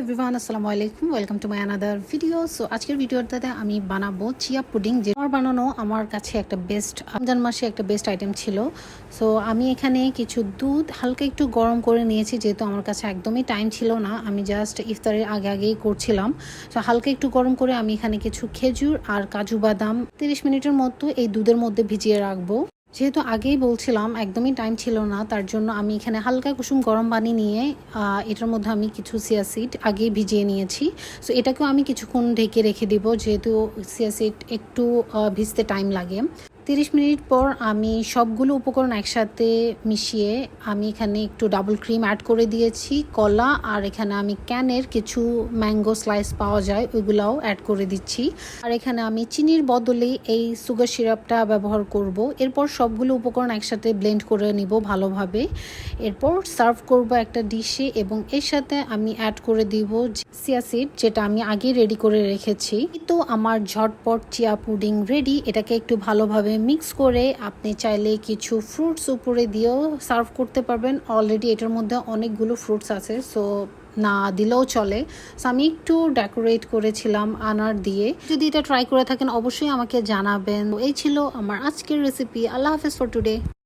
Everyone আসসালামু আলাইকুম। Welcome to my another video so আজকের ভিডিওটাতে আমি বানাবো চিয়া পুডিং, যে আমার বানানো আমার কাছে একটা বেস্ট রমজান মাসে একটা বেস্ট আইটেম ছিল। সো আমি এখানে কিছু দুধ হালকা একটু গরম করে নিয়েছি, যেহেতু আমার কাছে একদমই টাইম ছিল না। আমি জাস্ট ইফতারের আগে আগেই করছিলাম। সো হালকা একটু গরম করে আমি এখানে কিছু খেজুর আর কাজু বাদাম তিরিশ মিনিটের মতো এই দুধের মধ্যে ভিজিয়ে রাখব। যেহেতু আগেই বলছিলাম, একদমই টাইম ছিল না, তার জন্য আমি এখানে হালকা কুসুম গরম পানি নিয়ে এটার মধ্যে আমি কিছু সিয়াসিড আগে ভিজিয়ে নিয়েছি। সো এটাকেও আমি কিছুক্ষণ ঢেকে রেখে দিব, যেহেতু সিয়া সিড একটু ভিজতে টাইম লাগে। তিরিশ মিনিট পর আমি সবগুলো উপকরণ একসাথে মিশিয়ে আমি এখানে একটু ডাবল ক্রিম অ্যাড করে দিয়েছি, কলা, আর এখানে আমি ক্যানের কিছু ম্যাঙ্গো স্লাইস পাওয়া যায়, ওইগুলাও অ্যাড করে দিচ্ছি। আর এখানে আমি চিনির বদলে এই সুগার সিরাপটা ব্যবহার করব। এরপর সবগুলো উপকরণ একসাথে ব্লেন্ড করে নিব ভালোভাবে। এরপর সার্ভ করব একটা ডিশে এবং এর সাথে আমি অ্যাড করে দিব সিয়াসিড যেটা আমি আগে রেডি করে রেখেছি। তো আমার ঝটপট চিয়া পুডিং রেডি এটাকে একটু ভালোভাবে মিক্স করে আপনি চাইলে কিছু ফ্রুটস উপরে দিয়েও সার্ভ করতে পারবেন। অলরেডি এটার মধ্যে অনেকগুলো ফ্রুটস আছে সো না দিলেও চলে। সো আমি একটু ডেকোরেট করেছিলাম আনার দিয়ে। যদি এটা ট্রাই করে থাকেন, অবশ্যই আমাকে জানাবেন। এই ছিল আমার আজকের রেসিপি আল্লাহ হাফেজ ফর টুডে